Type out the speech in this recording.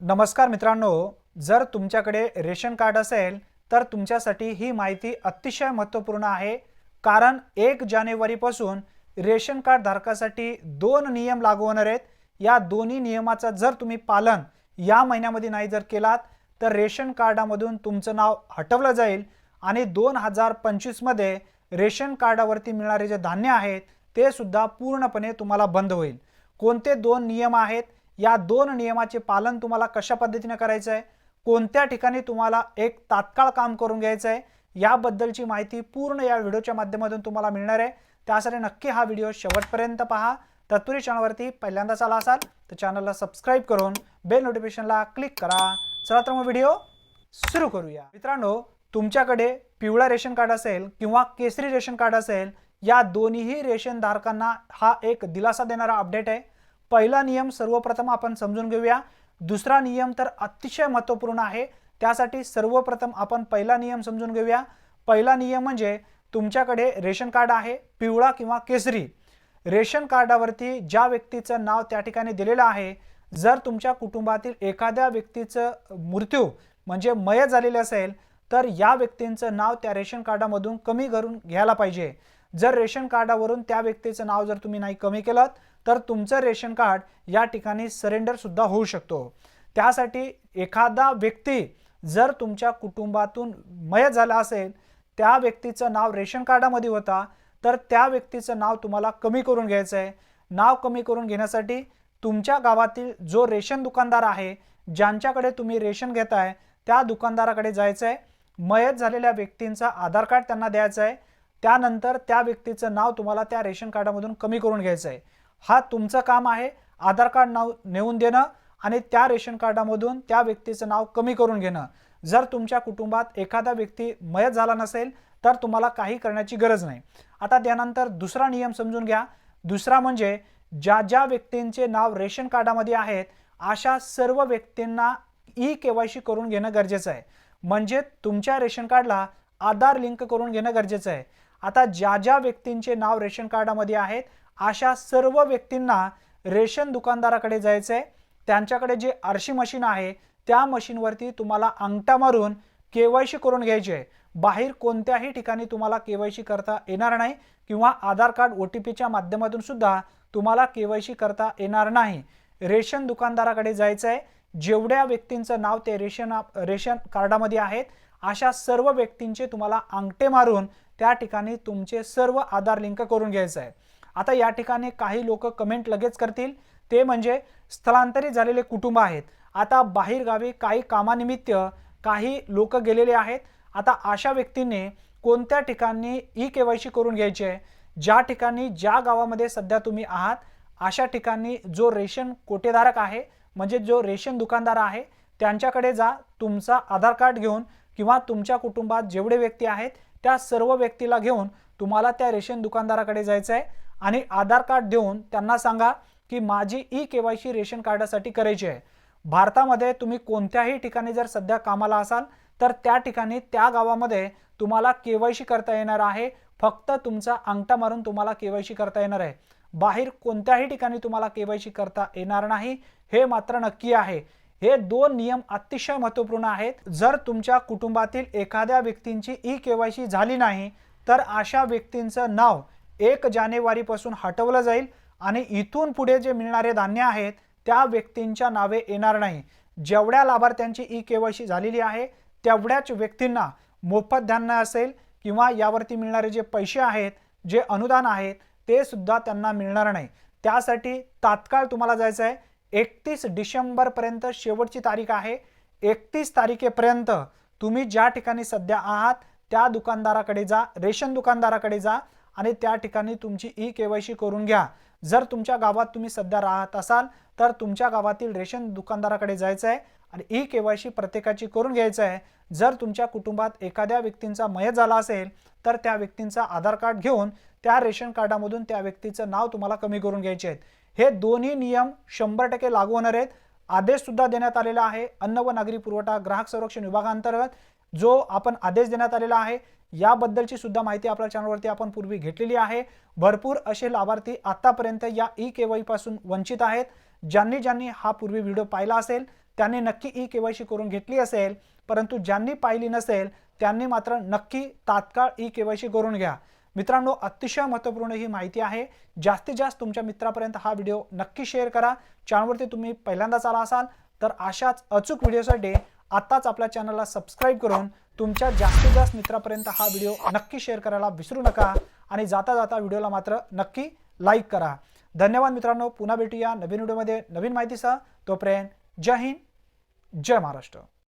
नमस्कार मित्रांनो जर तुमच्याकडे रेशन कार्ड असेल तर तुमच्यासाठी ही माहिती अतिशय महत्त्वपूर्ण आहे. कारण एक जानेवारीपासून रेशन कार्ड धारकासाठी दोन नियम लागू होणार आहेत. या दोन्ही नियमाचं जर तुम्ही पालन या महिन्यामध्ये नाही जर केलात तर रेशन कार्डामधून तुमचं नाव हटवलं जाईल. आणि दोन हजार पंचवीसमध्ये रेशन कार्डावरती मिळणारे जे धान्य आहेत ते सुद्धा पूर्णपणे तुम्हाला बंद होईल. कोणते दोन नियम आहेत या दोन नियमाचे पालन तुम्हाला कशा पद्धतीने करायचं आहे? कोणत्या ठिकाणी तुम्हाला एक तात्काळ काम करून घ्यायचं आहे? याबद्दलची माहिती पूर्ण या व्हिडिओच्या माध्यमातून तुम्हाला मिळणार आहे. त्यासाठी नक्की हा व्हिडिओ शेवटपर्यंत पहा. तत्पुरी चॅनलवरती पहिल्यांदाच आला असाल तर चॅनलला सबस्क्राईब करून बेल नोटिफिकेशनला क्लिक करा. चला तर मग व्हिडिओ सुरू करूया. मित्रांनो तुमच्याकडे पिवळा रेशन कार्ड असेल किंवा केसरी रेशन कार्ड असेल या दोन्हीही रेशन धारकांना हा एक दिलासा देणारा अपडेट आहे. पहिला नियम सर्वप्रथम आपण समजून घेऊया. दुसरा नियम तर अतिशय महत्त्वपूर्ण आहे. त्यासाठी सर्वप्रथम आपण पहिला नियम समजून घेऊया. पहिला नियम म्हणजे तुमच्याकडे रेशन कार्ड आहे पिवळा किंवा केसरी. रेशन कार्डावरती ज्या व्यक्तीचं नाव त्या ठिकाणी दिलेलं आहे जर तुमच्या कुटुंबातील एखाद्या व्यक्तीचं मृत्यू म्हणजे मयत झालेले असेल तर या व्यक्तींचं नाव त्या रेशन कार्डामधून कमी करून घ्यायला पाहिजे. जर रेशन कार्डावरून त्या व्यक्तीचं नाव जर तुम्ही नाही कमी केलं तर तुमचं रेशन कार्ड या ठिकाणी सरेंडर सुद्धा होऊ शकतो. त्यासाठी एखादा व्यक्ती जर तुमच्या कुटुंबातून मयत झाला असेल त्या व्यक्तीचं नाव रेशन कार्डामध्ये होता तर त्या व्यक्तीचं नाव तुम्हाला कमी करून घ्यायचं आहे नाव कमी करून घेण्यासाठी तुमच्या गावातील जो रेशन दुकानदार आहे ज्यांच्याकडे तुम्ही रेशन घेताय त्या दुकानदाराकडे जायचं आहे मयत झालेल्या व्यक्तींचा आधार कार्ड त्यांना द्यायचं आहे त्यानंतर त्या व्यक्तीचं नाव तुम्हाला त्या रेशन कार्डामधून कमी करून घ्यायचं आहे. हा तुमचं काम आहे आधार कार्ड नाव नेऊन देणं आणि त्या रेशन कार्डामधून त्या व्यक्तीचं नाव कमी करून घेणं. जर तुमच्या कुटुंबात एखादा व्यक्ती मयत झाला नसेल तर तुम्हाला काही करण्याची गरज नाही. आता त्यानंतर दुसरा नियम समजून घ्या. दुसरा म्हणजे ज्या ज्या व्यक्तींचे नाव रेशन कार्डामध्ये आहेत अशा सर्व व्यक्तींना ई के वाय सी करून घेणं गरजेचं आहे. म्हणजे तुमच्या रेशन कार्डला आधार लिंक करून घेणं गरजेचं आहे. आता ज्या ज्या व्यक्तींचे नाव रेशन कार्डामध्ये आहेत अशा सर्व व्यक्तींना रेशन दुकानदाराकडे जायचं आहे त्यांच्याकडे जे आरशी मशीन आहे त्या मशीनवरती तुम्हाला अंगठा मारून के वाय सी करून घ्यायची आहे बाहेर कोणत्याही ठिकाणी तुम्हाला के वाय सी करता येणार नाही किंवा आधार कार्ड ओ टी पीच्या माध्यमातून सुद्धा तुम्हाला के वाय सी करता येणार नाही. रेशन दुकानदाराकडे जायचं आहे जेवढ्या व्यक्तींचं नाव ते रेशन रेशन कार्डामध्ये आहेत अशा सर्व व्यक्तींचे तुम्हाला अंगठे मारून त्या ठिकाणी तुमचे सर्व आधार लिंक करून घ्यायचं आहे आता या ठिकाणी काही लोक कमेंट लगेच करतील. ते म्हणजे स्थलांतरित झालेले कुटुंब आहेत. आता बाहेरगावी काही कामानिमित्त काही लोक गेलेले आहेत. आता अशा व्यक्तींनी कोणत्या ठिकाणी ई के वाय सी करून घ्यायची आहे? ज्या ठिकाणी ज्या गावामध्ये सध्या तुम्ही आहात अशा ठिकाणी जो रेशन कोटेधारक आहे म्हणजे जो रेशन दुकानदार आहे त्यांच्याकडे जा तुमचा आधार कार्ड घेऊन किंवा तुमच्या कुटुंबात जेवढे व्यक्ती आहेत त्या सर्व व्यक्तीला घेऊन तुम्हाला त्या रेशन दुकानदाराकडे जायचं आहे आणि आधार कार्ड देऊन त्यांना सांगा की माझी E K Y C ration कार्डासाठी करायची आहे. भारतामध्ये तुम्ही कोणत्याही ठिकाणी जर सध्या कामाला असाल तर त्या ठिकाणी त्या गावामध्ये तुम्हाला के वाय सी करता येणार आहे. फक्त तुमचा अंगठा मारून तुम्हाला के वाय सी करता येणार आहे. बाहेर कोणत्याही ठिकाणी तुम्हाला के वाय सी करता येणार नाही. हे मात्र नक्की आहे. हे दोन नियम अतिशय महत्त्वपूर्ण आहेत. जर तुमच्या कुटुंबातील एखाद्या व्यक्तींची ई केवायसी झाली नाही तर अशा व्यक्तींचं नाव एक जानेवारीपासून हटवलं जाईल आणि इथून पुढे जे मिळणारे धान्य आहेत त्या व्यक्तींच्या नावे येणार नाही. जेवढ्या लाभार्थ्यांची ई केवायसी सी झालेली आहे तेवढ्याच व्यक्तींना मोफत धान्य असेल किंवा यावरती मिळणारे जे पैसे आहेत जे अनुदान आहेत ते सुद्धा त्यांना मिळणार नाही. त्यासाठी तात्काळ तुम्हाला जायचं आहे. एकतीस डिसेंबरपर्यंत शेवटची तारीख आहे. एकतीस तारखेपर्यंत तुम्ही ज्या ठिकाणी सध्या आहात त्या दुकानदाराकडे जा रेशन दुकानदाराकडे जा आणि त्या ठिकाणी तुमची ई के वाय सी करून घ्या. जर तुमच्या गावात तुम्ही सध्या राहत असाल तर तुमच्या गावातील रेशन दुकानदाराकडे जायचं आहे आणि ई के वाय सी प्रत्येकाची करून घ्यायचं आहे. जर तुमच्या कुटुंबात एखाद्या व्यक्तींचा मयत झाला असेल तर त्या व्यक्तींचा आधार कार्ड घेऊन त्या रेशन कार्डामधून त्या व्यक्तीचं नाव तुम्हाला कमी करून घ्यायचे आहेत. हे दोन्ही नियम शंभर टक्के लागू होणार आहेत. आदेश सुद्धा देण्यात आलेला आहे. अन्न व नागरी पुरवठा ग्राहक संरक्षण विभागांतर्गत जो आपण आदेश देण्यात आलेला आहे याबद्दलची सुद्धा माहिती आपल्या चॅनलवरती आपण पूर्वी घेतलेली आहे. भरपूर असे लाभार्थी आतापर्यंत या ई के वायपासून वंचित आहेत. ज्यांनी ज्यांनी हा पूर्वी व्हिडिओ पाहिला असेल त्यांनी नक्की ई के सी करून घेतली असेल. परंतु ज्यांनी पाहिली नसेल त्यांनी मात्र नक्की तात्काळ ई के वाय सी करून घ्या. मित्रांनो अतिशय महत्त्वपूर्ण ही माहिती आहे. जास्तीत जास्त तुमच्या मित्रापर्यंत हा व्हिडिओ नक्की शेअर करा. चॅनलवरती तुम्ही पहिल्यांदाच आला असाल तर अशाच अचूक व्हिडिओसाठी आत्ताच आपल्या चॅनलला सबस्क्राईब करून तुमच्या जास्तीत जास्त मित्रापर्यंत हा व्हिडिओ नक्की शेअर करायला विसरू नका आणि जाता जाता व्हिडिओला मात्र नक्की लाईक करा. धन्यवाद मित्रांनो पुन्हा भेटूया नवीन व्हिडिओमध्ये नवीन माहितीसह. तोपर्यंत जय हिंद जय महाराष्ट्र.